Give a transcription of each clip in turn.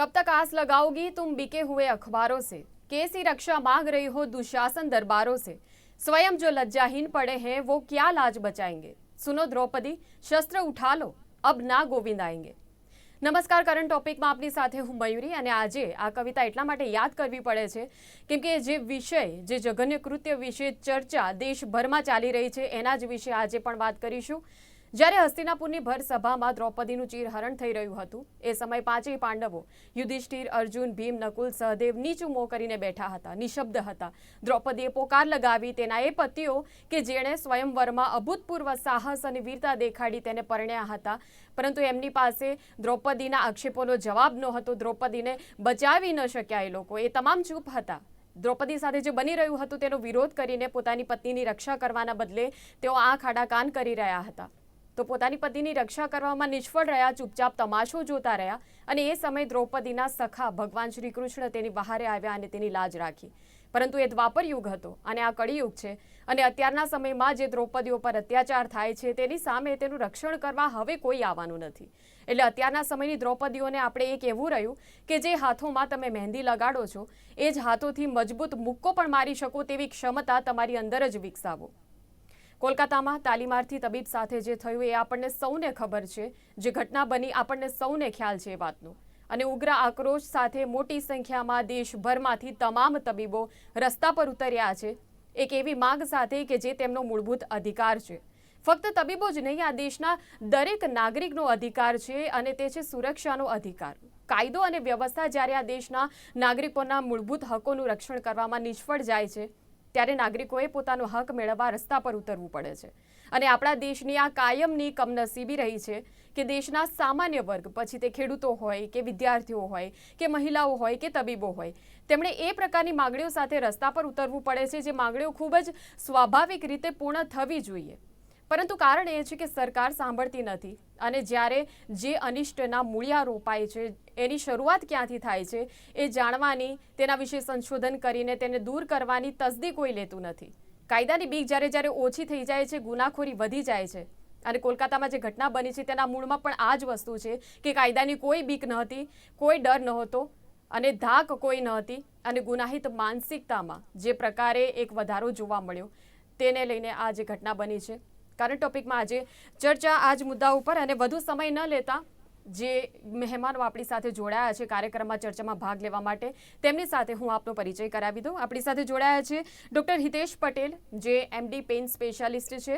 कब तक आस लगाओगी तुम बिके हुए अखबारों से कैसी रक्षा मांग रही हो दुशासन दरबारों से स्वयं जो लज्जाहीन पड़े हैं वो क्या लाज बचाएंगे सुनो द्रौपदी शस्त्र उठा लो अब ना गोविंद आएंगे નમસ્કાર કરંટ ટોપિકમાં આપની સાથે હું મયુરી અને આજે આ કવિતા એટલા માટે યાદ કરવી પડે છે કેમ કે જે વિષય જે જઘન્ય કૃત્ય વિશે ચર્ચા દેશભરમાં ચાલી રહી છે એના જ વિશે આજે પણ વાત કરીશું જ્યારે હસ્તિનાપુરની ભર સભામાં દ્રૌપદીનું ચીરહરણ થઈ રહ્યું હતું, એ સમય પાંચેય પાંડવો, યુધિષ્ઠિર, અર્જુન, ભીમ, નકુલ, સહદેવ નીચું મોં કરીને બેઠા હતા, નિશબ્દ હતા. દ્રૌપદીએ પોકાર લગાવી તેના એ પતિઓ કે જેણે સ્વયંવરમાં અભૂતપૂર્વ સાહસ અને વીરતા દેખાડી તેને પરણ્યા હતા. પરંતુ એમની પાસે દ્રૌપદીના આક્ષેપોનો જવાબ નહોતો. દ્રૌપદીને બચાવી ન શક્યા એ લોકો. એ તમામ ચૂપ હતા. દ્રૌપદી સાથે જે બની રહ્યું હતું તેનો વિરોધ કરીને પોતાની પત્નીની રક્ષા કરવાના બદલે તેઓ આંખ આડા કાન કરી રહ્યા હતા. તો પોતાની પતિની રક્ષા કરવામાં નિષ્ફળ રહ્યા, ચૂપચાપ તમાશો જોતા રહ્યા અને એ સમયે દ્રૌપદીના સખા ભગવાન શ્રી કૃષ્ણ તેની બહારે આવ્યા અને તેની લાજ રાખી. પરંતુ એ દ્વાપર યુગ હતો અને આ કળિયુગ છે અને અત્યારના સમયમાં જે દ્રૌપદીઓ પર અત્યાચાર થાય છે તેની સામે તેનું રક્ષણ કરવા હવે કોઈ આવવાનું નથી. એટલે અત્યારના સમયની દ્રૌપદીઓને આપણે એક એવું રહ્યું કે જે હાથોમાં તમે મહેંદી લગાડો છો, એ જ હાથોથી મજબૂત મુક્કો પણ મારી શકો તેવી ક્ષમતા તમારી અંદર જ વિકસાવો. કોલકાતામાં તાલીમાર્થી તબીબ સાથે જે થયું એ આપણને સૌને ખબર છે. જે ઘટના બની આપણને સૌને ખ્યાલ છે એ વાતનો. અને ઉગ્ર આક્રોશ સાથે મોટી સંખ્યામાં દેશભરમાંથી તમામ તબીબો રસ્તા પર ઉતર્યા છે. એક એવી માંગ સાથે કે જે તેમનો મૂળભૂત અધિકાર છે. ફક્ત તબીબો જ નહીં, આ દેશના દરેક નાગરિકનો અધિકાર છે અને તે છે સુરક્ષાનો અધિકાર. કાયદો અને વ્યવસ્થા જ્યારે આ દેશના નાગરિકોના મૂળભૂત હકોનું રક્ષણ કરવામાં નિષ્ફળ જાય છે ત્યારે નાગરિકોએ પોતાનો હક મેળવવા રસ્તા પર ઉતરવું પડે છે. અને આપણા દેશની આ કાયમની કમનસીબી રહી છે કે દેશના સામાન્ય વર્ગ, પછી તે ખેડૂતો હોય કે વિદ્યાર્થીઓ હોય કે મહિલાઓ હોય કે તબીબો હોય, તેમણે એ પ્રકારની માગણીઓ સાથે રસ્તા પર ઉતરવું પડે છે, જે માગણીઓ ખૂબ જ સ્વાભાવિક રીતે પૂર્ણ થવી જોઈએ. પરંતુ કારણ એ છે કે સરકાર સાંભળતી નથી અને જ્યારે જે અનિષ્ટના મૂળિયા રોપાય છે, એની શરૂઆત ક્યાંથી થાય છે, એ જાણવાની, તેના વિશે સંશોધન કરીને તેને દૂર કરવાની તસદી કોઈ લેતું નથી. કાયદાની બીક જ્યારે જ્યારે ઓછી થઈ જાય છે, ગુનાખોરી વધી જાય છે. અને કોલકાતામાં જે ઘટના બની છે, તેના મૂળમાં પણ આ જ વસ્તુ છે કે કાયદાની કોઈ બીક નહોતી, કોઈ ડર નહોતો અને ધાક કોઈ નહોતી અને ગુનાહિત માનસિકતામાં જે પ્રકારે એક વધારો જોવા મળ્યો, તેને લઈને આ જે ઘટના બની છે કરંટ ટોપિકમાં આજે ચર્ચા આજ મુદ્દા ઉપર અને વધુ સમય ન લેતા જે મહેમાનો આપણી સાથે જોડાયા છે કાર્યક્રમમાં ચર્ચામાં ભાગ લેવા માટે, તેમની સાથે હું આપનો પરિચય કરાવી દઉં. આપણી સાથે જોડાયા છે ડૉક્ટર હિતેશ પટેલ, જે એમડી પેઇન સ્પેશિયાલિસ્ટ છે.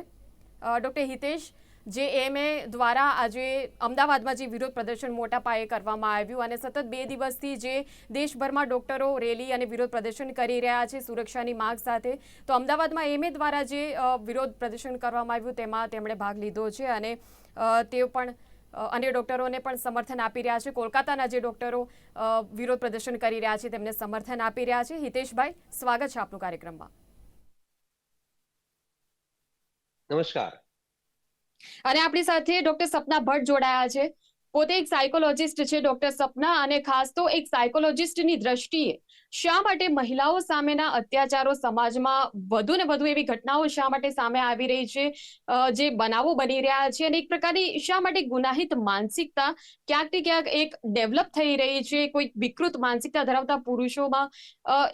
ડૉક્ટર હિતેશ જે એમએ દ્વારા આજે અમદાવાદમાં જે વિરોધ પ્રદર્શન મોટા પાયે કરવામાં આવ્યું અને સતત બે દિવસથી જે દેશભરમાં ડોક્ટરો રેલી અને વિરોધ પ્રદર્શન કરી રહ્યા છે સુરક્ષાની માંગ સાથે, તો અમદાવાદમાં એમએ દ્વારા જે વિરોધ પ્રદર્શન કરવામાં આવ્યું તેમાં તેમણે ભાગ લીધો છે અને તેઓ પણ અન્ય ડોક્ટરોને પણ સમર્થન આપી રહ્યા છે. કોલકાતાના જે ડોક્ટરો વિરોધ પ્રદર્શન કરી રહ્યા છે તેમને સમર્થન આપી રહ્યા છે. હિતેશભાઈ, સ્વાગત છે આપનું કાર્યક્રમમાં. નમસ્કાર. અને આપણી સાથે ડોક્ટર સપના ભટ્ટ જોડાયા છે. પોતે એક સાયકોલોજિસ્ટ છે ડોક્ટર સપના અને ખાસ તો એક સાયકોલોજિસ્ટની દ્રષ્ટિએ શા માટે મહિલાઓ સામેના અત્યાચારો સમાજમાં વધુ ને વધુ એવી ઘટનાઓ શા માટે સામે આવી રહી છે જે બનાવો બની રહ્યા છે અને એક પ્રકારની શા માટે ગુનાહિત માનસિકતા ક્યાંક ને ક્યાંક એક ડેવલપ થઈ રહી છે, કોઈ વિકૃત માનસિકતા ધરાવતા પુરુષોમાં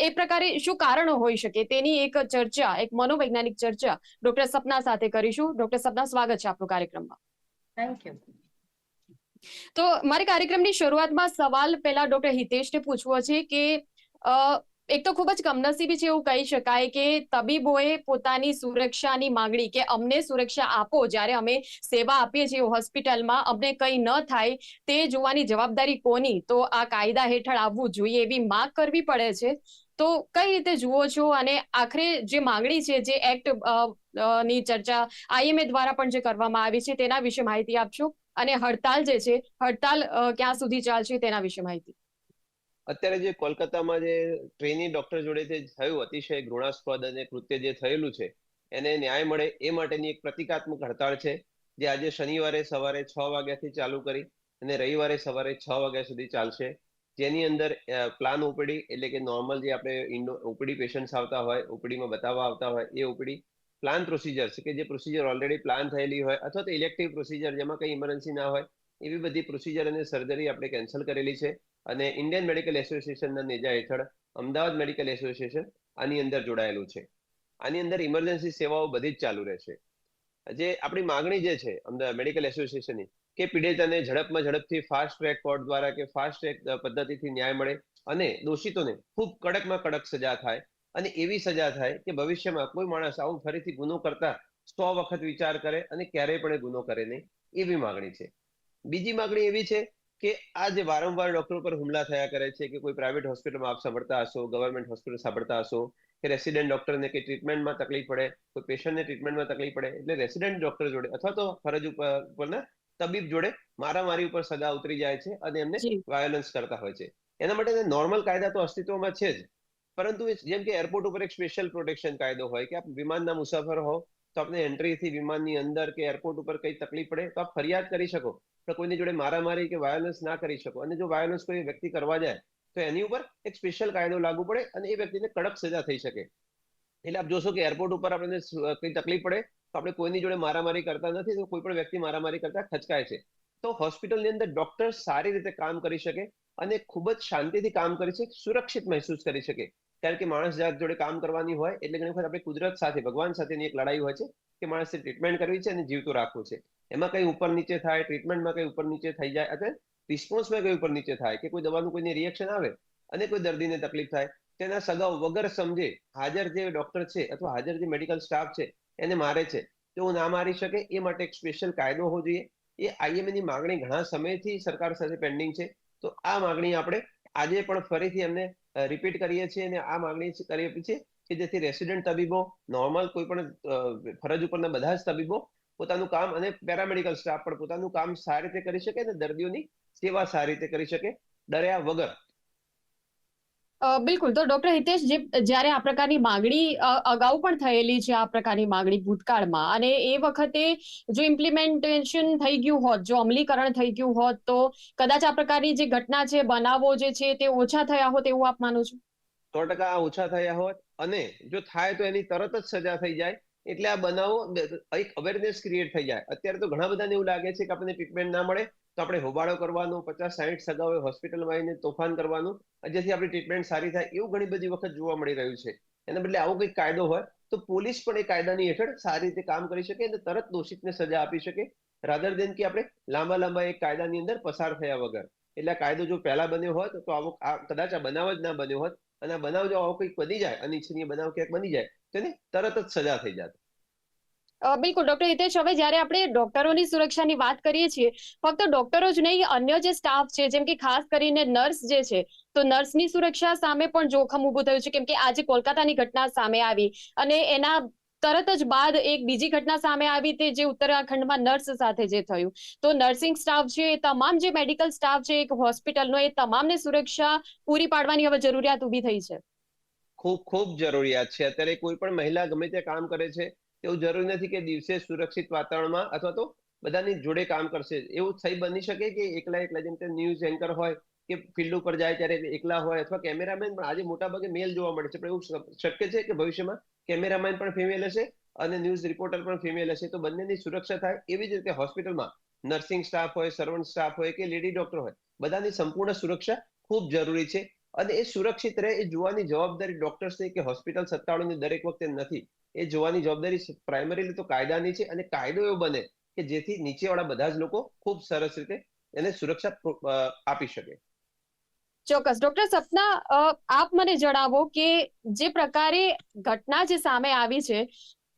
એ પ્રકારે શું કારણો હોઈ શકે? તેની એક ચર્ચા, એક મનોવૈજ્ઞાનિક ચર્ચા ડોક્ટર સપના સાથે કરીશું. ડોક્ટર સપના, સ્વાગત છે આપણો કાર્યક્રમમાં. થેન્ક યુ તો મારે કાર્યક્રમની શરૂઆતમાં સવાલ પહેલા ડોક્ટર હિતેશને પૂછવો છે કે એક તો ખૂબ જ કમનસીબી છે એવું કહી શકાય કે તબીબોએ પોતાની સુરક્ષાની માંગણી કે અમને સુરક્ષા આપો જ્યારે અમે સેવા આપીએ છીએ હોસ્પિટલમાં, અમને કંઈ ન થાય તે જોવાની જવાબદારી કોની? તો આ કાયદા હેઠળ આવવું જોઈએ એવી માંગ કરવી પડે છે. તો કઈ રીતે જુઓ છો અને આખરે જે માંગણી છે, જે એક્ટની ચર્ચા આઈએમએ દ્વારા પણ જે કરવામાં આવી છે તેના વિશે માહિતી આપશો? અને હડતાલ જે છે, હડતાલ ક્યાં સુધી ચાલશે તેના વિશે માહિતી. અત્યારે જે કોલકાતામાં જે ટ્રેની ડોક્ટર જોડે જે થયું, અતિશય ઘૃણાસ્પદ અને કૃત્ય જે થયેલું છે, એને ન્યાય મળે એ માટેની એક પ્રતિકાત્મક હડતાળ છે, જે આજે શનિવારે સવારે છ વાગ્યાથી ચાલુ કરી અને રવિવારે સવારે છ વાગ્યા સુધી ચાલશે. જેની અંદર પ્લાન ઓપીડી એટલે કે નોર્મલ જે આપણે ઓપીડી પેશન્ટ્સ આવતા હોય ઓપીડીમાં બતાવવા આવતા હોય, એ ઓપીડી પ્લાન પ્રોસિજર કે જે પ્રોસિજર ઓલરેડી પ્લાન થયેલી હોય, અથવા તો ઇલેક્ટિવ પ્રોસિજર જેમાં કંઈ ઇમરજન્સી ના હોય, એવી બધી પ્રોસિજર અને સર્જરી આપણે કેન્સલ કરેલી છે. અને ઇન્ડિયન મેડિકલ એસોસિએશનના નેજા હેઠળ અમદાવાદ મેડિકલ એસોસિએશન આની અંદર જોડાયેલું છે. આની અંદર ઇમરજન્સી સેવાઓ બધી જ ચાલુ રહેશે. જે આપણી માંગણી જે છે, અમદાવાદ મેડિકલ એસોસિએશનની કે પીડિતાને ઝડપમાં ઝડપથી ફાસ્ટ ટ્રેક કોર્ટ દ્વારા કે ફાસ્ટ ટ્રેક પદ્ધતિથી ન્યાય મળે અને દોષિતોને ખૂબ કડકમાં કડક સજા થાય અને એવી સજા થાય કે ભવિષ્યમાં કોઈ માણસ આવું ફરીથી ગુનો કરતા સો વખત વિચાર કરે અને ક્યારેય પણ એ ગુનો કરે નહીં એવી માંગણી છે. બીજી માંગણી એવી છે કે આ જે વારંવાર ડોક્ટરો પર હુમલા થયા કરે છે કે કોઈ પ્રાઇવેટ હોસ્પિટલમાં આપ સાંભળતા હશો ગવર્મેન્ટ હોસ્પિટલ સાંભળતા હશો કે રેસિડેન્ટ ડોક્ટરને કે ટ્રીટમેન્ટમાં તકલીફ પડે કોઈ પેશન્ટને ટ્રીટમેન્ટમાં તકલીફ પડે એટલે રેસિડેન્ટ ડોક્ટર જોડે અથવા તો ફરજ ઉપર ઉપરના તબીબ જોડે મારામારી ઉપર સજા ઉતરી જાય છે અને એમને વાયોલન્સ કરતા હોય છે. એના માટે નોર્મલ કાયદા તો અસ્તિત્વમાં છે જ. પરંતુ જેમ કે એરપોર્ટ ઉપર એક સ્પેશિયલ પ્રોટેક્શન કાયદો હોય કે આપ વિમાનના મુસાફર હો, તો આપને એન્ટ્રીથી વિમાનની અંદર કે એરપોર્ટ ઉપર કઈ તકલીફ પડે, તો આપ ફરિયાદ કરી શકો. પણ કોઈની જોડે મારામારી કે વાયોલન્સ ના કરી શકો. અને જો વાયોલન્સ કોઈ વ્યક્તિ કરવા જાય, તો એની ઉપર એક સ્પેશિયલ કાયદો લાગુ પડે અને એ વ્યક્તિને કડક સજા થઈ શકે. એટલે આપ જોશો કે એરપોર્ટ ઉપર આપણને કઈ તકલીફ પડે, તો આપણે કોઈની જોડે મારામારી કરતા નથી, તો કોઈ પણ વ્યક્તિ મારામારી કરતા ખચકાય છે. તો હોસ્પિટલની અંદર ડોક્ટર સારી રીતે કામ કરી શકે અને ખૂબ જ શાંતિથી કામ કરી શકે, સુરક્ષિત મહેસૂસ કરી શકે. કારણ કે માણસ જાત જોડે કામ કરવાની હોય એટલે ઘણી વખત આપણે કુદરત સાથે, ભગવાન સાથેની એક લડાઈ હોય છે કે માણસે ટ્રીટમેન્ટ કરવી છે અને જીવતો રાખવું છે. એમાં કઈ ઉપર નીચે થાય ટ્રીટમેન્ટમાં કઈ ઉપર નીચે થઈ જાય, અથવા રિસ્પોન્સમાં કઈ ઉપર નીચે થાય કે કોઈ દવાનું કોઈને રિએક્શન આવે અને કોઈ દર્દીને તકલીફ થાય, તેના સગાઓ વગર સમજે હાજર જે ડોક્ટર છે અથવા હાજર જે મેડિકલ સ્ટાફ છે એને મારે છે તેઓ ના મારી શકે, એ માટે એક સ્પેશિયલ કાયદો હોવો જોઈએ. એ આઈએમએ ની માંગણી ઘણા સમયથી સરકાર સાથે પેન્ડિંગ છે. તો આ માગણી આપણે આજે પણ ફરીથી એમને રિપીટ કરીએ છીએ અને આ માંગણી આપી છે કે જેથી રેસિડેન્ટ તબીબો નોર્મલ કોઈ પણ ફરજ ઉપરના બધા જ તબીબો પોતાનું કામ અને પેરામેડિકલ સ્ટાફ પણ પોતાનું કામ સારી રીતે કરી શકે અને દર્દીઓની સેવા સારી રીતે કરી શકે. ડર્યા વગર બિલકુલ. તો ડોક્ટર હિતેશ, જે, જ્યારે આ પ્રકારની માંગણી અગાઉ પણ થયેલી છે આ પ્રકારની માંગણી ભૂતકાળમાં, અને એ વખતે જો ઇમ્પ્લિમેન્ટેશન થઈ ગયું હોત, જો અમલીકરણ થઈ ગયું હોત, તો કદાચ આ પ્રકારની જે ઘટના છે, બનાવો જે છે, તે ઓછા થયા હોત એવું આપ માનો છો? સો ટકા ઓછા થયા હોત, અને જો થાય તો એની તરત જ સજા થઈ જાય. એટલે આ બનાવો, એક અવેરનેસ ક્રિએટ થઈ જાય. અત્યારે તો ઘણા બધાને એવું લાગે છે કે આપણને ટ્રીટમેન્ટ ના મળે. તો આપણે હોબાળો કરવાનો પચાસ સાહીઠ સગાઓએ હોસ્પિટલમાં આવીને તોફાન કરવાનું જેથી આપણી ટ્રીટમેન્ટ સારી થાય એવું ઘણી બધી વખત જોવા મળી રહ્યું છે. એના બદલે આવો કંઈક કાયદો હોય તો પોલીસ પણ એ કાયદાની હેઠળ સારી રીતે કામ કરી શકે અને તરત દોષિતને સજા આપી શકે રાધર દેન કે આપણે લાંબા લાંબા એક કાયદાની અંદર પસાર થયા વગર. એટલે કાયદો જો પહેલા બન્યો હોત તો આવો કદાચ આ બનાવ જ ના બન્યો હોત અને આ બનાવ જો આવો કંઈક બની જાય અનિચ્છનીય બનાવ ક્યાંક બની જાય તો એને તરત જ સજા થઈ અ, બિલકુલ, ડોક્ટર હિતેશ, હવે જ્યારે આપણે ડોક્ટરોની સુરક્ષાની વાત કરીએ છીએ, ફક્ત ડોક્ટરો જ નહીં, અન્ય જે સ્ટાફ છે, જેમ કે ખાસ કરીને નર્સ જે છે, તો નર્સની સુરક્ષા સામે પણ જોખમ ઊભું થયું છે, કેમ કે આજે કોલકાતાની ઘટના સામે આવી અને એના તરત જ બાદ એક બીજી ઘટના સામે આવી તે જે ઉત્તરાખંડમાં નર્સ સાથે જે થયું. તો નર્સિંગ સ્ટાફ છે, એ તમામ જે મેડિકલ સ્ટાફ છે, એક હોસ્પિટલનો, એ તમામને સુરક્ષા પૂરી પાડવાની હવે જરૂરિયાત ઊભી થઈ છે. ખૂબ ખૂબ જરૂરિયાત છે. અત્યારે કોઈ પણ મહિલા ગમે તે કામ કરે છે, એવું જરૂરી નથી કે દિવસે સુરક્ષિત વાતાવરણમાં અથવા તો બધાની જોડે કામ કરશે. એવું થઈ બની શકે કે એકલા એકલા, જેમ કે ન્યૂઝ એન્કર હોય કે ફિલ્ડ ઉપર જાય ત્યારે એકલા હોય અથવા કેમેરામેન, પણ આજે મોટા ભાગે મેલ જોવા મળે છે. પણ એવું શક્ય છે કે ભવિષ્યમાં કેમેરામેન પણ ફિમેલ હશે અને ન્યૂઝ રિપોર્ટર પણ ફિમેલ હશે? તો બંનેની સુરક્ષા થાય એવી જ રીતે હોસ્પિટલમાં નર્સિંગ સ્ટાફ હોય સર્વન્ટ સ્ટાફ હોય કે લેડી ડોક્ટર હોય, બધાની સંપૂર્ણ સુરક્ષા ખૂબ જરૂરી છે. અને એ સુરક્ષિત રહે, એ જોવાની જવાબદારી ડોક્ટર્સની કે હોસ્પિટલ સત્તાવાળાની દરેક વખતે નથી. એ જોવાની જવાબદારી પ્રાઇમરીલી તો કાયદાની છે અને કાયદો એવો બને કે જેથી નીચેવાળા બધા જ લોકો ખૂબ સરસ રીતે એને સુરક્ષા આપી શકે. ચોક્કસ. ડોક્ટર સપના આપ મને જણાવો કે જે પ્રકારે ઘટના જે સામે આવી છે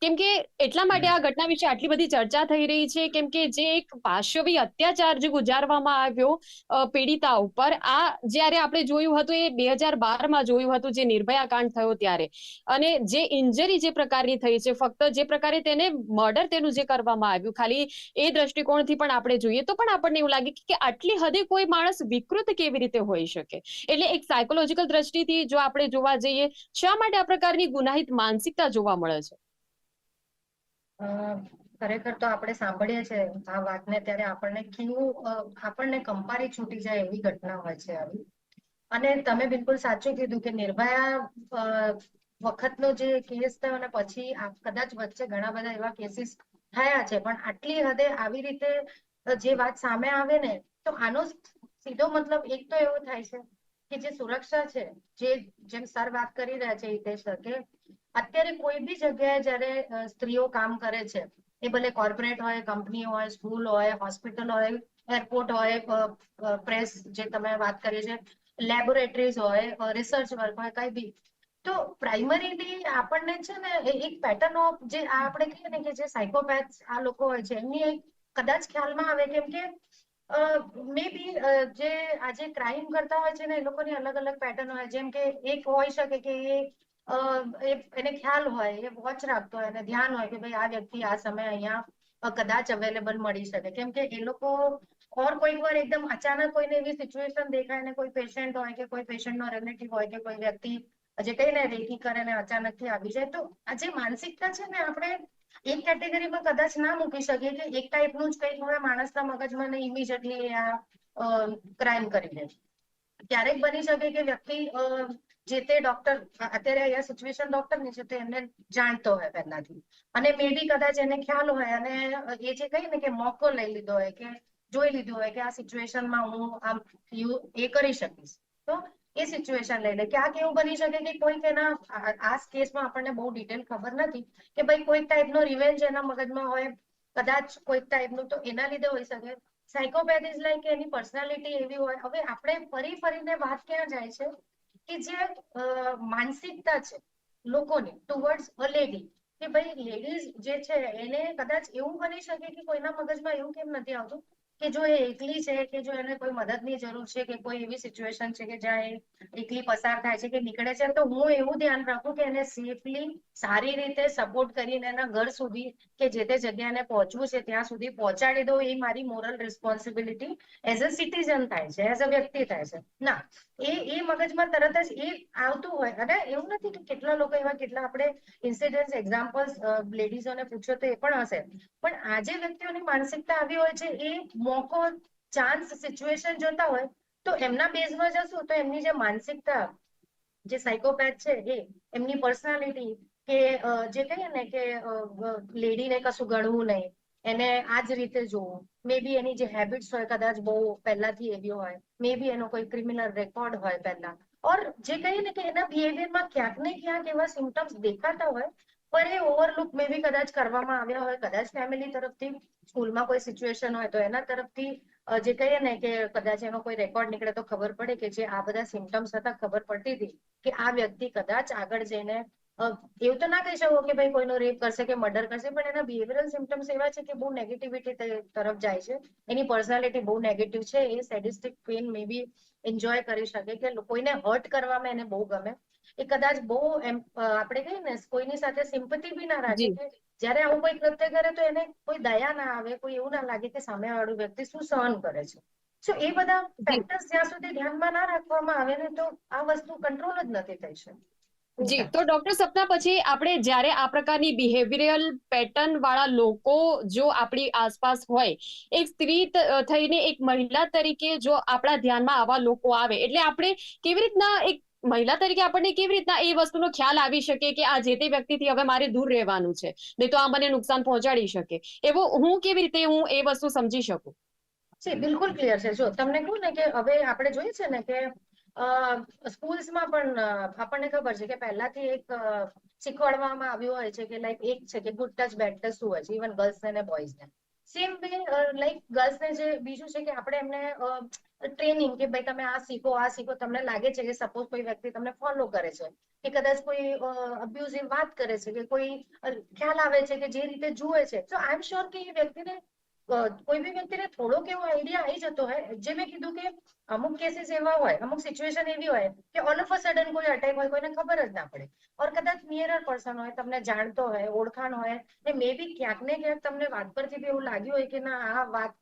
કેમ કે એટલા માટે આ ઘટના વિશે આટલી બધી ચર્ચા થઈ રહી છે કેમ કે જે એક પાશવી અત્યાચાર જે ગુજારવામાં આવ્યો પીડિતા ઉપર આ જ્યારે આપણે જોયું હતું એ બે હજાર બારમાં જોયું હતું જે નિર્ભયા કાંડ થયો ત્યારે. અને જે ઇન્જરી જે પ્રકારની થઈ છે ફક્ત જે પ્રકારે તેને મર્ડર તેનું જે કરવામાં આવ્યું ખાલી એ દ્રષ્ટિકોણથી પણ આપણે જોઈએ તો પણ આપણને એવું લાગે કે આટલી હદે કોઈ માણસ વિકૃત કેવી રીતે હોઈ શકે? એટલે એક સાયકોલોજીકલ દ્રષ્ટિથી જો આપણે જોવા જઈએ શા માટે આ પ્રકારની ગુનાહિત માનસિકતા જોવા મળે છે? ખરેખર તો આપણે સાંભળીએ છીએ આ વાતને ત્યારે આપણને કેવું આપણને કંપારી છૂટી જાય એવી ઘટના હોય છે આવી. અને તમે બિલકુલ સાચું કીધું કે નિર્ભયા વખતનો જે કેસ થયો અને પછી કદાચ વચ્ચે ઘણા બધા એવા કેસીસ થયા છે, પણ આટલી હદે આવી રીતે જે વાત સામે આવે ને, તો આનો સીધો મતલબ એક તો એવો થાય છે કે જે સુરક્ષા છે, જે જેમ સર વાત કરી રહ્યા છે હિતેશ સર કે અત્યારે કોઈ બી જગ્યાએ જ્યારે સ્ત્રીઓ કામ કરે છે, એ ભલે કોર્પોરેટ હોય કંપની હોય સ્કૂલ હોય હોસ્પિટલ હોય એરપોર્ટ હોય પ્રેસ જે તમે વાત કરી છે લેબોરેટરીઝ હોય રિસર્ચ વર્ક હોય, કઈ બી, તો પ્રાઇમરીલી આપણને છે ને એક પેટર્ન ઓફ જે આપણે કહીએ ને કે જે સાયકોપેથ આ લોકો હોય છે, એમની કદાચ ખ્યાલમાં આવે કેમ કે મે બી જે આજે ક્રાઇમ કરતા હોય છે ને, એ લોકોની અલગ અલગ પેટર્ન હોય, જેમ કે એક હોઈ શકે કે એ- એને ખ્યાલ હોય, એ વોચ રાખતો હોય અને ધ્યાન હોય કે ભાઈ આ વ્યક્તિ આ સમય અહીંયા કદાચ અવેલેબલ મળી શકે. કેમ કે એ લોકો ઓર કોઈક વાર એકદમ અચાનક કોઈને એવી સિચ્યુએશન દેખાય ને કોઈ પેશન્ટ હોય કે કોઈ પેશન્ટનો રિલેટિવ હોય કે કોઈ વ્યક્તિ જે કહીને રેકી કરે ને અચાનકથી આવી જાય, તો આ જે માનસિકતા છે ને આપણે એક કેટેગરીમાં કદાચ ના મૂકી શકીએ કે એક ટાઈપનું જ કંઈક હોય માણસના મગજમાં ને ઇમિડિયેટલી આ ક્રાઇમ કરી દે ક્યારેક બની શકે કે વ્યક્તિ જે તે ડોક્ટર અત્યારે અહીંયા સિચ્યુએશન ડોક્ટરની છે તો એમને જાણતો હોય પહેલાથી. અને મે બી કદાચ એને ખ્યાલ હોય અને એ જે કહીએ ને કે મોકો લઈ લીધો હોય કે જોઈ લીધું હોય કે આ સિચ્યુએશનમાં હું આમ એ કરી શકીશ. તો એ સિચ્યુએશન લઈ લે આ કેવું બની શકે કે કોઈક એના આ- કેસમાં આપણને બહુ ડિટેલ ખબર નથી કે ભાઈ કોઈક ટાઈપનો રિવેન્જ એના મગજમાં હોય, કદાચ કોઈક ટાઈપનું તો એના લીધે હોઈ શકે. સાયકોપેથ ઇઝ લાઈક એની પર્સનાલિટી એવી હોય. હવે આપણે ફરી ફરીને વાત ક્યાં જાય છે? કે જે માનસિકતા છે લોકોની ટુવર્ડ્સ અ લેડી કે ભાઈ લેડીઝ જે છે એને કદાચ એવું બની શકે કે કોઈના મગજમાં એવું કેમ નથી આવતું કે જો એ એકલી છે, કે જો એને કોઈ મદદની જરૂર છે, કે કોઈ એવી સિચ્યુએશન છે કે જ્યાં એ એકલી પસાર થાય છે, કે નીકળે છે, તો હું એવું ધ્યાન રાખું કે એને સેફલી સારી રીતે સપોર્ટ કરીને એના ઘર સુધી કે જે તે જગ્યાને પહોંચવું છે, ત્યાં સુધી પહોંચાડી દઉં, એ મારી moral responsibility as a citizen થાય છે એઝ અ વ્યક્તિ થાય છે. ના, એ એ મગજમાં તરત જ એ આવતું હોય. અને એવું નથી કે કેટલા લોકો એવા, કેટલા આપણે ઇન્સિડન્ટ એક્ઝામ્પલ્સ લેડીઝોને પૂછ્યો તો એ પણ હશે. પણ આજે વ્યક્તિઓની માનસિકતા આવી હોય છે, એ મોકો ચાન્સ સિચ્યુએશન જોતા હોય, તો એમના બેઝમાં જશું તો એમની જે માનસિકતા, જે સાયકોપેથ છે એ, એમની પર્સનાલિટી કે જે કહીએ ને કે લેડીને કશું ગણવું નહીં, એને આ જ રીતે જોવું. મે બી એની જે હેબિટ્સ હોય, કદાચ બહુ પહેલાથી એવી હોય મે બી એનો કોઈ ક્રિમિનલ રેકોર્ડ હોય પહેલા. ઓર જે કહીએ ને કે એના બિહેવિયરમાં ક્યાંક ને ક્યાંક એવા સિમ્ટમ્સ દેખાતા હોય પણ એ ઓવરલુક મે બી કદાચ કરવામાં આવ્યા હોય, કદાચ ફેમિલી તરફથી, સ્કૂલમાં કોઈ સિચ્યુએશન હોય તો એના તરફથી જે કહીએ ને કે કદાચ એનો કોઈ રેકોર્ડ નીકળે તો ખબર પડે કે જે આ બધા સિમ્ટમ્સ હતા, ખબર પડતી હતી કે આ વ્યક્તિ કદાચ આગળ જઈને એવું તો ના કહી શકો કે ભાઈ કોઈનો રેપ કરશે કે મર્ડર કરશે, પણ એના બિહેવિયરલ સિમ્ટમ્સ એવા છે કે બહુ નેગેટિવિટી તરફ જાય છે. એની પર્સનાલિટી બહુ નેગેટિવ છે, એ સેડિસ્ટિક પેન મે બી એન્જોય કરી શકે કે કોઈને હર્ટ કરવામાં એને બહુ ગમે. એ કદાચ બહુ એમ આપણે કહીએ ને કોઈની સાથે સિમ્પથી બી ના રાખે જ્યારે આવું કોઈ કૃત્ય કરે તો એને કોઈ દયા ના આવે કોઈ એવું ના લાગે કે સામેવાળું વ્યક્તિ શું સહન કરે છે. સો એ બધા ફેક્ટર્સ જ્યાં સુધી ધ્યાનમાં ના રાખવામાં આવે ને તો આ વસ્તુ કંટ્રોલ જ નથી થઈ શકતી જી. તો ડોક્ટર સપના પછી આપણે જ્યારે આ પ્રકારની બિહેવિયરલ પેટર્ન વાળા લોકો જો આપણી આસપાસ હોય એક સ્ત્રી થઈને એક મહિલા તરીકે જો આપણા ધ્યાનમાં આવા લોકો આવે એટલે આપણે કેવી રીતના એક મહિલા તરીકે આપણને કેવી રીતના એ વસ્તુનો ખ્યાલ આવી શકે કે આ જે તે વ્યક્તિથી હવે મારે દૂર રહેવાનું છે? નહીં તો આ મને નુકસાન પહોંચાડી શકે. એવો હું કેવી રીતે હું એ વસ્તુ સમજી શકું? છે, બિલકુલ ક્લિયર છે. જો, તમને કહું ને કે હવે આપણે જોઈએ છે ને કે સ્કૂલ્સમાં પણ આપણને ખબર છે કે પહેલાથી એક શીખવાડવામાં આવ્યું હોય છે કે લાઈક એક છે કે ગુડ ટચ બેડ ટચ શું હોય છે? ઇવન ગર્લ્સ ને બોયઝ ને. સેમ વે લાઈક ગર્લ્સ ને જે, બીજું છે કે આપણે એમને ટ્રેનિંગ કે ભાઈ તમે આ શીખો આ શીખો, તમને લાગે છે કે સપોઝ કોઈ વ્યક્તિ તમને ફોલો કરે છે કે કદાચ કોઈ અબ્યુઝિવ વાત કરે છે કે કોઈ ખ્યાલ આવે છે કે જે રીતે જુએ છે. તો આઈ એમ શ્યોર કે એ વ્યક્તિને કોઈ બી વ્યક્તિને થોડોક એવો આઈડિયા આવી જતો હોય, જે મેં કીધું કે અમુક કેસીસ એવા હોય, અમુક સિચ્યુએશન એવી હોય કે ઓલ ઓફ અ સડન કોઈ અટેક હોય, કોઈને ખબર જ ના પડે. ઓર કદાચ નિયરર પર્સન હોય, તમને જાણતો હોય, ઓળખાણ હોય, ને મે બી ક્યાંક ને ક્યાંક તમને વાત પરથી એવું લાગ્યું હોય કે ના, આ વાત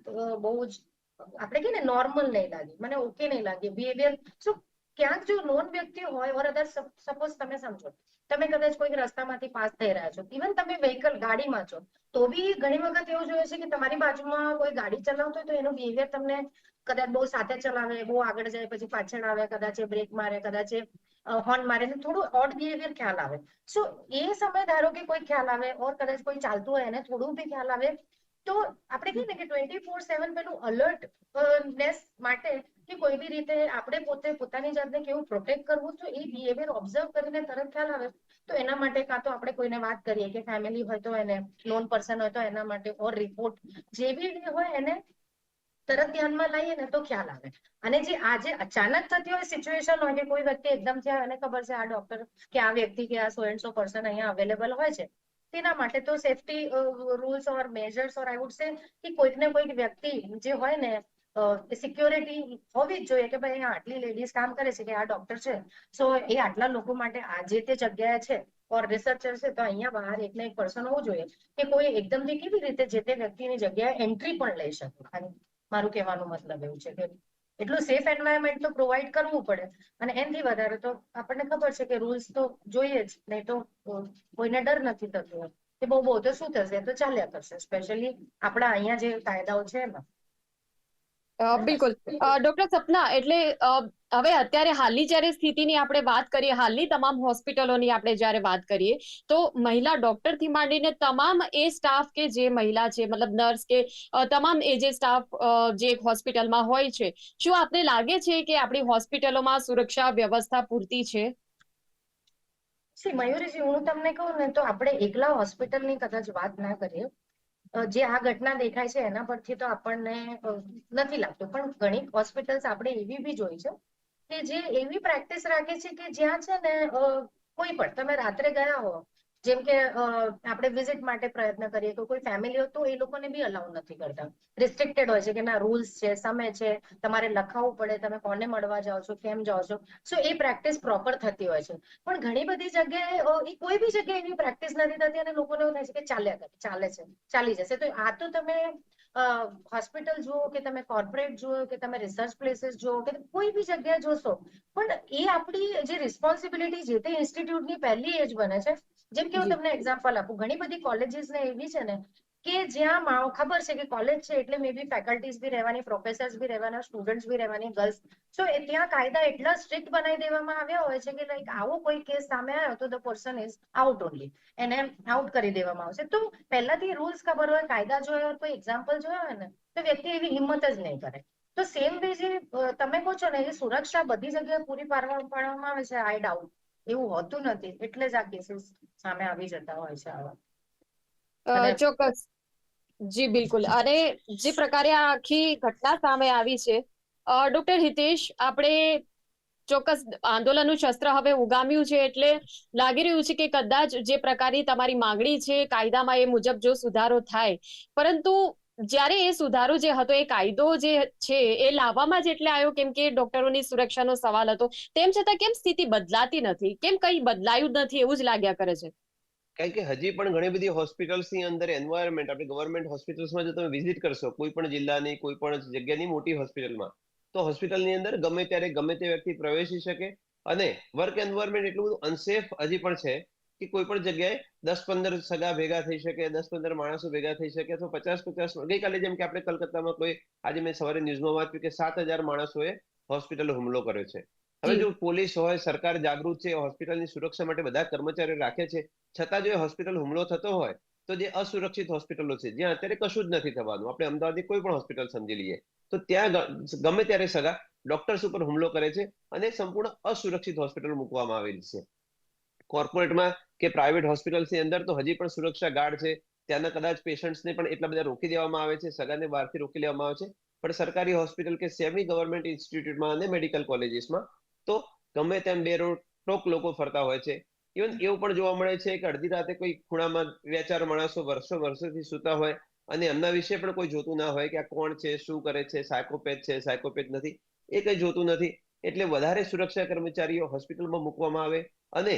બહુ જ આપણે કે ને નોર્મલ નહીં લાગે. મને ઓકે નહીં લાગે. બિહેવિયર શું ક્યાંક જો નોન વ્યક્તિ હોય ઓર અધર સપોઝ તમે સમજો, તમે કદાચ કોઈક રસ્તામાંથી પાસ થઈ રહ્યા છો. ઇવન તમે વેહિકલ ગાડીમાં છો, તો બી ઘણી વખત એવું જોયું છે કે તમારી બાજુમાં કોઈ ગાડી ચલાવતો હોય તો એનું બિહેવિયર તમને કદાચ બહુ સાથે ચલાવે, બહુ આગળ જાય, પછી પાછળ આવે, કદાચ બ્રેક મારે, કદાચ હોર્ન મારે. ને થોડું ઓડ બિહેવિયર ખ્યાલ આવે. સો એ સમય ધારો કે કોઈ ખ્યાલ આવે ઓર કદાચ કોઈ ચાલતું હોય એને થોડું બી ખ્યાલ આવે તો આપણે કહીએ ને કે ટ્વેન્ટી ફોર સેવન પેલું અલર્ટ નેસ માટે કે કોઈ બી રીતે આપણે પોતે પોતાની જાતને કેવું પ્રોટેક્ટ કરવું તો એ બિહેવિયર ઓબ્ઝર્વ કરીને તરત ખ્યાલ આવે. તો એના માટે કાં તો આપણે કોઈને વાત કરીએ કે ફેમિલી હોય તો એને નોન પર્સન હોય તો એના માટે ઓર રિપોર્ટ જે બી હોય એને તરત ધ્યાનમાં લઈએ ને તો ખ્યાલ આવે. અને જે આજે અચાનક થતી હોય સિચ્યુએશન હોય કે કોઈ વ્યક્તિ એકદમ થયા એને ખબર છે આ ડોક્ટર કે આ વ્યક્તિ કે આ સો એન્ડ સો પર્સન અહીંયા અવેલેબલ હોય છે તેના માટે તો safety rules or measures or I would say કે કોઈક ને કોઈક વ્યક્તિ જે હોય ને સિક્યોરિટી હોવી જ જોઈએ કે ભાઈ અહીંયા આટલી લેડીઝ કામ કરે છે કે આ ડોક્ટર છે. સો એ આટલા લોકો માટે આ જે તે જગ્યાએ છે ઓર રિસર્ચર છે તો અહીંયા બહાર એક ને એક પર્સન હોવું જોઈએ કે કોઈ એકદમથી કેવી રીતે જે તે વ્યક્તિની જગ્યાએ એન્ટ્રી પણ લઈ શકે. મારું કહેવાનું મતલબ એવું છે કે એટલું સેફ એન્વાયરમેન્ટ તો પ્રોવાઈડ કરવું પડે. અને એનાથી વધારે તો આપણને ખબર છે કે રૂલ્સ તો જોઈએ જ, નહીં તો કોઈને ડર નથી થતો કે બહુ બહુ, તો શું થશે? તો ચાલ્યા કરશે સ્પેશિયલી આપણા અહીંયા જે કાયદાઓ છે એમાં. બિલકુલ. ડોક્ટર સપના, એટલે હવે અત્યારે હાલની જ્યારે સ્થિતિની આપણે વાત કરીએ, હાલની તમામ હોસ્પિટલોની આપણે જ્યારે વાત કરીએ, તો મહિલા ડોક્ટરથી માંડીને તમામ એ સ્ટાફ કે જે મહિલા છે, મતલબ નર્સ કે તમામ એ જે સ્ટાફ જે હોસ્પિટલમાં હોય છે, શું આપને લાગે છે કે આપણી હોસ્પિટલોમાં સુરક્ષા વ્યવસ્થા પૂરતી છે? મયુરીજી, હું તમને કહું ને તો આપણે એકલા હોસ્પિટલની કદાચ વાત ના કરીએ. જે આ ઘટના દેખાય છે, એના પરથી તો આપણને નથી લાગતું. પણ ઘણી હોસ્પિટલ્સ આપણે એવી બી જોઈ છે કે જે એવી પ્રેક્ટિસ રાખે છે કે જ્યાં છે ને કોઈ પણ, તમે રાત્રે ગયા હો, જેમ કે આપણે વિઝિટ માટે પ્રયત્ન કરીએ કે કોઈ ફેમિલી હોય તો એ લોકોને બી અલાઉ નથી કરતા. રિસ્ટ્રિક્ટેડ હોય છે કે ના રૂલ્સ છે, સમય છે, તમારે લખાવવું પડે, તમે કોને મળવા જાઓ છો, કેમ જાઓ છો? સો એ પ્રેક્ટિસ પ્રોપર થતી હોય છે. પણ ઘણી બધી જગ્યાએ કોઈ બી જગ્યાએ એવી પ્રેક્ટિસ નથી થતી અને લોકોને એવું થાય છે કે ચાલ્યા કરે, ચાલે છે, ચાલી જશે. તો આ તો તમે હોસ્પિટલ જુઓ કે તમે કોર્પોરેટ જુઓ કે તમે રિસર્ચ પ્લેસીસ જુઓ કે કોઈ બી જગ્યાએ જોશો પણ એ આપણી જે રિસ્પોન્સિબિલિટી જે તે ઇન્સ્ટિટ્યૂટની પહેલી એજ બને છે. જેમ કે હું તમને એક્ઝામ્પલ આપું ઘણી બધી કોલેજીસ ને એવી છે ને કે જ્યાં ખબર છે કે કોલેજ છે એટલે મે બી ફેકલ્ટીઝ બી રહેવાની પ્રોફેસર્સ બી રહેવાના સ્ટુડન્ટ્સ બી રહેવાની ગર્લ્સ સો ત્યાં કાયદા એટલા સ્ટ્રિક્ટ બનાવી દેવામાં આવ્યા હોય છે કે લાઈક આવો કોઈ કેસ સામે આવ્યો તો the person is out only એને આઉટ કરી દેવામાં આવશે. તો પહેલાથી રૂલ્સ ખબર હોય, કાયદા જોયા હોય, કોઈ એક્ઝામ્પલ જોયા હોય ને, તો વ્યક્તિ એવી હિંમત જ નહીં કરે. તો સેમ વે જે તમે કહો છો ને, એ સુરક્ષા બધી જગ્યાએ પૂરી પાડવા, પાડવામાં આવે છે આઈ ડાઉટ એવું હોતું નથી. એટલે જ આ કેસીસ સામે આવી જતા હોય છે આવા. ચોક્કસ. જી બિલકુલ. અને જે પ્રકારે આ આખી ઘટના સામે આવી છે ડોક્ટર હિતેશ આપણે ચોક્કસ આંદોલનનું શસ્ત્ર હવે ઉગામ્યું છે એટલે લાગી રહ્યું છે કે કદાચ જે પ્રકારની તમારી માંગણી છે કાયદામાં એ મુજબ જો સુધારો થાય. પરંતુ જ્યારે એ સુધારો જે હતો એ કાયદો જે છે એ લાવવામાં જ એટલે આવ્યો કેમ કે ડોક્ટરોની સુરક્ષાનો સવાલ હતો. તેમ છતાં કેમ સ્થિતિ બદલાતી નથી? કેમ કંઈ બદલાયું જ નથી? એવું જ લાગ્યા કરે છે. કારણ કે હજી પણ ઘણી બધી હોસ્પિટલ્સની અંદર એન્વાયરમેન્ટ આપણે ગવર્મેન્ટ હોસ્પિટલ્સમાં જો તમે વિઝિટ કરશો, કોઈ પણ જિલ્લાની, કોઈ પણ જગ્યાની મોટી હોસ્પિટલમાં તો હોસ્પિટલની અંદર ગમે ત્યારે ગમે તે વ્યક્તિ પ્રવેશી શકે અને વર્ક એન્વાયરમેન્ટ એટલું બધું અનસેફ હજી પણ છે કે કોઈ પણ જગ્યાએ દસ પંદર સગા ભેગા થઈ શકે, દસ પંદર માણસો ભેગા થઈ શકે અથવા પચાસ પચાસ ગઈકાલે જેમ કે આપણે કલકત્તામાં કોઈ, આજે મેં સવારે ન્યૂઝમાં વાંચ્યું કે સાત હજાર માણસોએ હોસ્પિટલ હુમલો કર્યો છે. હવે જો. પોલીસ હોય સરકાર જાગૃત છે હોસ્પિટલની સુરક્ષા માટે બધા કર્મચારીઓ રાખે છે છતાં જો હોસ્પિટલ હુમલો થતો હોય તો જે અસુરક્ષિત હોસ્પિટલો છે જ્યાં અત્યારે કશું જ નથી થવાનું. આપણે અમદાવાદની કોઈ પણ હોસ્પિટલ સમજી લઈએ તો ત્યાં ગમે ત્યારે સગા ડોક્ટર્સ ઉપર હુમલો કરે છે અને સંપૂર્ણ અસુરક્ષિત હોસ્પિટલ મૂકવામાં આવેલી છે. કોર્પોરેટમાં કે પ્રાઇવેટ હોસ્પિટલ્સની અંદર તો હજી પણ સુરક્ષા ગાર્ડ છે ત્યાંના કદાચ પેશન્ટ્સને પણ એટલા બધા રોકી દેવામાં આવે છે સગાને બહારથી રોકી લેવામાં આવે છે પણ સરકારી હોસ્પિટલ કે સેમી ગવર્મેન્ટ ઇન્સ્ટિટ્યૂટમાં અને મેડિકલ કોલેજીસમાં તો ગમે તેમ બે ટોક લોકો ફરતા હોય છે. ઇવન એવું પણ જોવા મળે છે કે અડધી રાતે કોઈ ખૂણામાં બે ચાર માણસો વર્ષો વર્ષોથી સૂતા હોય અને એમના વિશે પણ કોઈ જોતું ના હોય કે આ કોણ છે, શું કરે છે, સાયકોપેથ છે, સાયકોપેથ નથી. એ કઈ જોતું નથી. એટલે વધારે સુરક્ષા કર્મચારીઓ હોસ્પિટલમાં મૂકવામાં આવે અને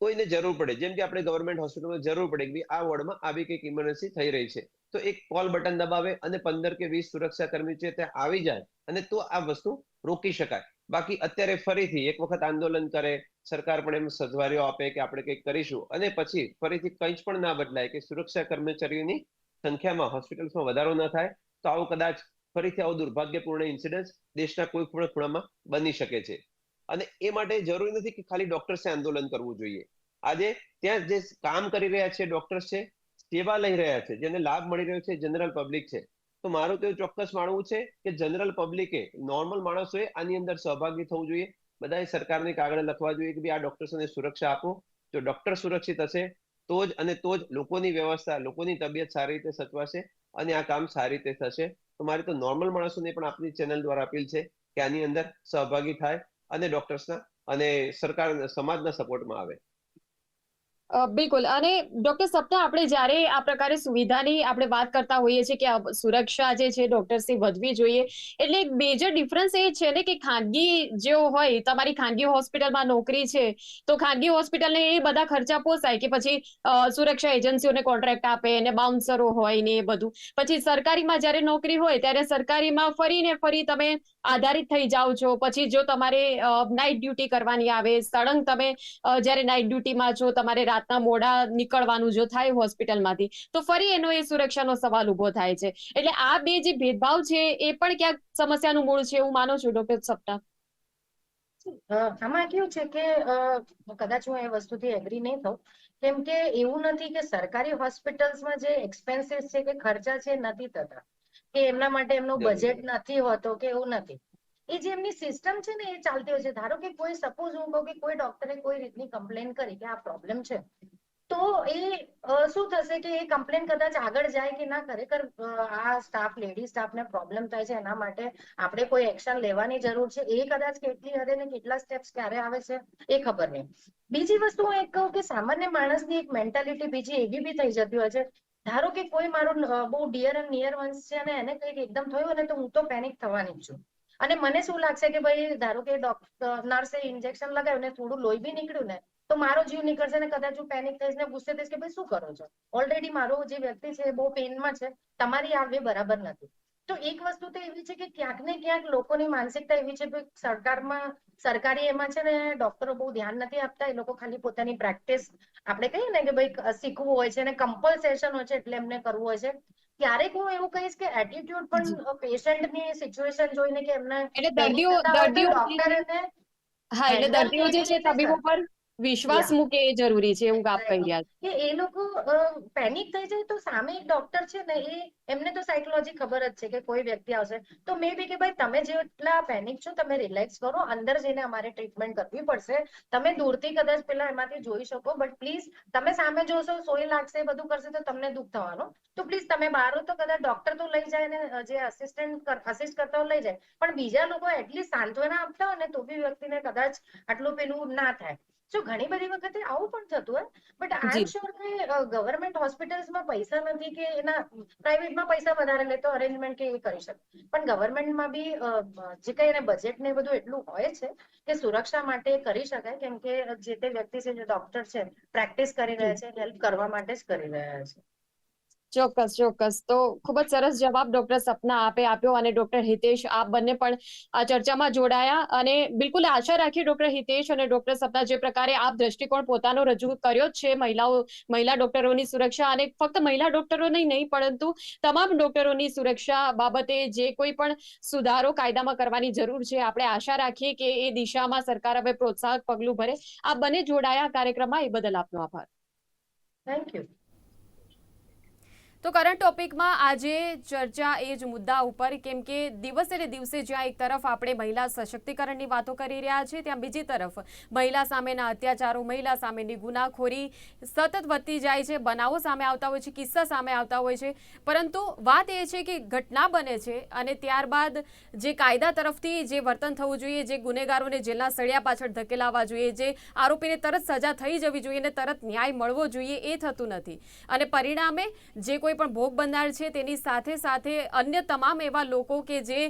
કોઈને જરૂર પડે. જેમ કે આપણે ગવર્મેન્ટ હોસ્પિટલમાં જરૂર પડે કે આ વોર્ડમાં આવી કંઈક ઇમરજન્સી થઈ રહી છે. તો એક કોલ બટન દબાવે અને પંદર કે વીસ સુરક્ષા કર્મી છે ત્યાં આવી જાય અને તો આ વસ્તુ રોકી શકાય. બાકી અત્યારે ફરીથી એક વખત આંદોલન કરે, સરકાર પણ એમ સજવારીઓ આપે કે આપણે કંઈક કરીશું. અને પછી ફરીથી કંઈ જ પણ ના બદલાય કે સુરક્ષા કર્મચારીઓની સંખ્યામાં હોસ્પિટલ્સમાં વધારો ન થાય, તો આવું કદાચ ફરીથી આવો દુર્ભાગ્યપૂર્ણ ઇન્સિડન્સ દેશના કોઈ પણ ખૂણામાં બની શકે છે. અને એ માટે જરૂરી નથી કે ખાલી ડોક્ટર્સે આંદોલન કરવું જોઈએ. આજે ત્યાં જે કામ કરી રહ્યા છે ડોક્ટર્સ છે, સેવા લઈ રહ્યા છે, જેને લાભ મળી રહ્યો છે જનરલ પબ્લિક છે. તો મારું તો ચોક્કસ માનવું છે કે જનરલ પબ્લિકે નોર્મલ માણસોએ આની અંદર સહભાગી થવું જોઈએ. બધાએ સરકારને કાગળ લખવા જોઈએ કે આ ડોક્ટર્સને સુરક્ષા આપો. જો ડોક્ટર સુરક્ષિત હશે, તો જ અને તો જ લોકોની વ્યવસ્થા, લોકોની તબિયત સારી રીતે સચવાશે અને આ કામ સારી રીતે થશે. તો મારી તો નોર્મલ માણસોને પણ આપની ચેનલ દ્વારા અપીલ છે કે આની અંદર સહભાગી થાય અને ડોક્ટર્સના અને સરકાર, સમાજના સપોર્ટમાં આવે. બિલકુલ. અને ડોક્ટર સપ્તા આપણે જ્યારે આ પ્રકારે સુવિધાની આપણે વાત કરતા હોઈએ છીએ કે સુરક્ષા જે છે ડોક્ટર્સની વધવી જોઈએ, એટલે એક મેજર ડિફરન્સ એ છે ને કે ખાનગી જેઓ હોય, તમારી ખાનગી હોસ્પિટલમાં નોકરી છે, તો ખાનગી હોસ્પિટલને એ બધા ખર્ચા પોસાય કે પછી સુરક્ષા એજન્સીઓને કોન્ટ્રાક્ટ આપે ને બાઉન્સરો હોય ને એ બધું. પછી સરકારીમાં જ્યારે નોકરી હોય, ત્યારે સરકારીમાં ફરીને ફરી તમે આધારિત થઈ જાઓ છો. પછી જો તમારે નાઇટ ડ્યુટી કરવાની આવે, સળંગ તમે જ્યારે નાઇટ ડ્યુટીમાં છો, તમારે રાતના મોડા નીકળવાનું જો થાય હોસ્પિટલમાંથી તો ફરી એનો એ સુરક્ષાનો સવાલ ઊભો થાય છે. એટલે આ બે જે ભેદભાવ છે એ પણ ક્યાંક સમસ્યાનું મૂળ છે એવું માનો છું ડોક્ટર સપ્તા? આમાં કેવું છે કે કદાચ હું એ વસ્તુથી એગ્રી નહીં થઉં. કેમ કે એવું નથી કે સરકારી હોસ્પિટલ્સમાં જે એક્સપેન્સીસ છે કે ખર્ચા છે નથી થતા. કે એમના માટે એમનું બજેટ નથી હોતો કે એવું નથી. એ જે એમની સિસ્ટમ છે ને એ ચાલતી હોય છે. ધારો કે કોઈ સપોઝ હું કહું કે કોઈ ડોક્ટરે કોઈ રીતની કમ્પ્લેન કરી કે આ પ્રોબ્લેમ છે, તો એ શું થશે કે એ કમ્પ્લેન કદાચ આગળ જાય કે ના ખરેખર આ સ્ટાફ લેડી સ્ટાફને પ્રોબ્લેમ થાય છે, એના માટે આપણે કોઈ એક્શન લેવાની જરૂર છે. એ કદાચ કેટલી હદે ને કેટલા સ્ટેપ્સ ક્યારે આવે છે એ ખબર નહીં. બીજી વસ્તુ હું એક કહું કે સામાન્ય માણસની એક મેન્ટાલિટી બીજી એવી બી થઈ જતી હોય છે. ધારો કે કોઈ મારો બહુ ડિયર એન્ડ નિયર વન્સ છે અને એને કંઈક એકદમ થયું ને તો હું તો પેનિક થવાની જ છું. અને મને શું લાગશે કે ભાઈ, ધારો કે ડોક્ટર નર્સે ઇન્જેક્શન લગાવ્યું ને થોડું લોહી બી નીકળ્યું ને, તો મારો જીવ નીકળશે ને કદાચ હું પેનિક થઈશ ને ગુસ્સે થઈશ કે ભાઈ, શું કરો છો? ઓલરેડી મારો જે વ્યક્તિ છે બહુ પેનમાં છે, તમારી આ વે બરાબર નથી. તો એક વસ્તુ તો એવી છે કે ક્યાંક ને ક્યાંક લોકોની માનસિકતા એવી છે કે સરકારમાં, સરકારી એમાં છે ને ડોક્ટરો બહુ ધ્યાન નથી આપતા, એ લોકો ખાલી પોતાની પ્રેક્ટિસ આપણે કહીએ ને કે ભાઈ શીખવું હોય છે અને કમ્પલસેશન હોય છે એટલે એમને કરવું હોય છે. ક્યારેક હું એવું કહીશ કે એટીટ્યુડ પણ પેશન્ટની સિચ્યુએશન જોઈને કે એમને એટલે દર્દીઓ દર્દીઓ ડોક્ટર હા એટલે દર્દીઓ જે છે. તબીબો પર વિશ્વાસ મૂકે એ જરૂરી છે એવું આપ કહી રહ્યા છો. કે એ લોકો પેનિક થઈ જાય તો સામે એક ડોક્ટર છે ને એ એમને તો સાયકોલોજી ખબર જ છે કે કોઈ વ્યક્તિ આવશે. તો મે બી કે ભાઈ તમે જેટલા પેનિક છો તમે રિલેક્સ કરો અંદર જઈને અમારે ટ્રીટમેન્ટ કરવી પડશે. તમે દૂરથી કદાચ પેલા એમાંથી જોઈ શકો બટ પ્લીઝ તમે સામે જોશો સોય લાગશે બધું કરશે તો તમને દુઃખ થવાનું. તો પ્લીઝ તમે બહાર હો તો કદાચ ડોક્ટર તો લઈ જાય ને જે અસિસ્ટન્ટ અસિસ્ટ કરતા લઈ જાય. પણ બીજા લોકો એટલીસ્ટ સાંત્વના આપતા હોય ને તો બી વ્યક્તિને કદાચ આટલું પેલું ના થાય. જો ઘણી બધી વખતે આવું પણ થતું હોય બટ આઈ એમ શ્યોર કે ગવર્મેન્ટ હોસ્પિટલ્સમાં પૈસા નથી કે એના પ્રાઇવેટમાં પૈસા વધારે લે તો અરેન્જમેન્ટ કે એ કરી શકે. પણ ગવર્મેન્ટમાં બી જે કઈ એને બજેટ ને બધું એટલું હોય છે કે સુરક્ષા માટે કરી શકાય કેમ કે જે તે વ્યક્તિ છે જે ડોક્ટર છે પ્રેક્ટિસ કરી રહ્યા છે હેલ્પ કરવા માટે જ કરી રહ્યા છે. ચોક્કસ ચોક્કસ. તો ખૂબ જ સરસ જવાબ ડોક્ટર સપના આપે, આપ્યો અને ડોક્ટર હિતેશ, આપ બંને પણ આ ચર્ચામાં જોડાયા અને બિલકુલ આશા રાખીએ ડોક્ટર હિતેશ અને ડોક્ટર સપના જે પ્રકારે આપ દ્રષ્ટિકોણ પોતાનો રજૂ કર્યો છે, મહિલાઓ, મહિલા ડોક્ટરોની સુરક્ષા અને ફક્ત મહિલા ડોક્ટરોની નહીં પરંતુ તમામ ડોક્ટરોની સુરક્ષા બાબતે જે કોઈ પણ સુધારો કાયદામાં કરવાની જરૂર છે, આપણે આશા રાખીએ કે એ દિશામાં સરકાર હવે પ્રોત્સાહક પગલું ભરે. આ બંને જોડાયા, કાર્યક્રમમાં એ બદલ આપનો આભાર. થેન્ક યુ તો કરંટ ટોપિકમાં આજે ચર્ચા એ જ મુદ્દા ઉપર, કેમ કે દિવસે ને દિવસે જ્યાં એક તરફ આપણે મહિલા સશક્તિકરણની વાતો કરી રહ્યા છીએ ત્યાં બીજી તરફ મહિલા સામેના અત્યાચારો, મહિલા સામેની ગુનાખોરી સતત વધતી જાય છે, બનાવો સામે આવતા હોય છે, કિસ્સા સામે આવતા હોય છે. પરંતુ વાત એ છે કે ઘટના બને છે અને ત્યારબાદ જે કાયદા તરફથી જે વર્તન થવું જોઈએ, જે ગુનેગારોને જેલના સળિયા પાછળ ધકેલાવા જોઈએ, જે આરોપીને તરત સજા થઈ જવી જોઈએ અને તરત ન્યાય મળવો જોઈએ, એ થતું નથી. અને પરિણામે જે કોઈ પણ ભોગ બનનાર છે. તેની સાથે સાથે અન્ય તમામ એવા લોકો કે જે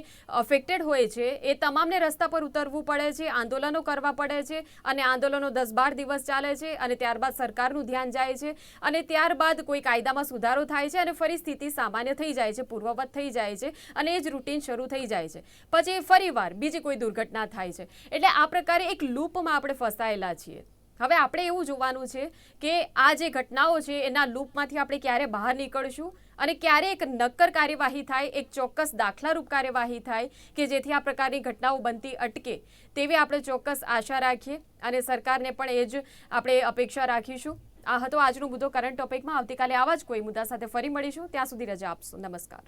અફેક્ટેડ હોય છે, એ તમામને રસ્તા પર ઉતરવું પડે છે, આંદોલનો કરવા પડે છે અને આંદોલનો દસ બાર દિવસ ચાલે છે અને ત્યારબાદ સરકારનું ધ્યાન જાય છે અને ત્યારબાદ કોઈ કાયદામાં સુધારો થાય છે અને ફરી સ્થિતિ સામાન્ય થઈ જાય છે, પૂર્વવત થઈ જાય છે અને એ જ રૂટીન શરૂ થઈ જાય છે. પછી ફરીવાર બીજી કોઈ દુર્ઘટના થાય છે. એટલે આ પ્રકારે એક લૂપમાં આપણે ફસાયેલા છીએ. હવે આપણે એવું જોવાનું છે કે આ જે ઘટનાઓ છે, એના લૂપમાંથી આપણે ક્યારે બહાર નીકળશું અને ક્યારે એક નક્કર કાર્યવાહી થાય, એક ચોક્કસ દાખલારૂપ કાર્યવાહી થાય કે જેથી આ પ્રકારની ઘટનાઓ બનતી અટકે, તેવી આપણે ચોક્કસ આશા રાખીએ અને સરકારને પણ એ જ આપણે અપેક્ષા રાખીશું. આ હતો આજનો મુદ્દો. કરંટ ટોપિકમાં આવતીકાલે આવા જ કોઈ મુદ્દા સાથે ફરી મળીશું. ત્યાં સુધી રજા આપશો. નમસ્કાર.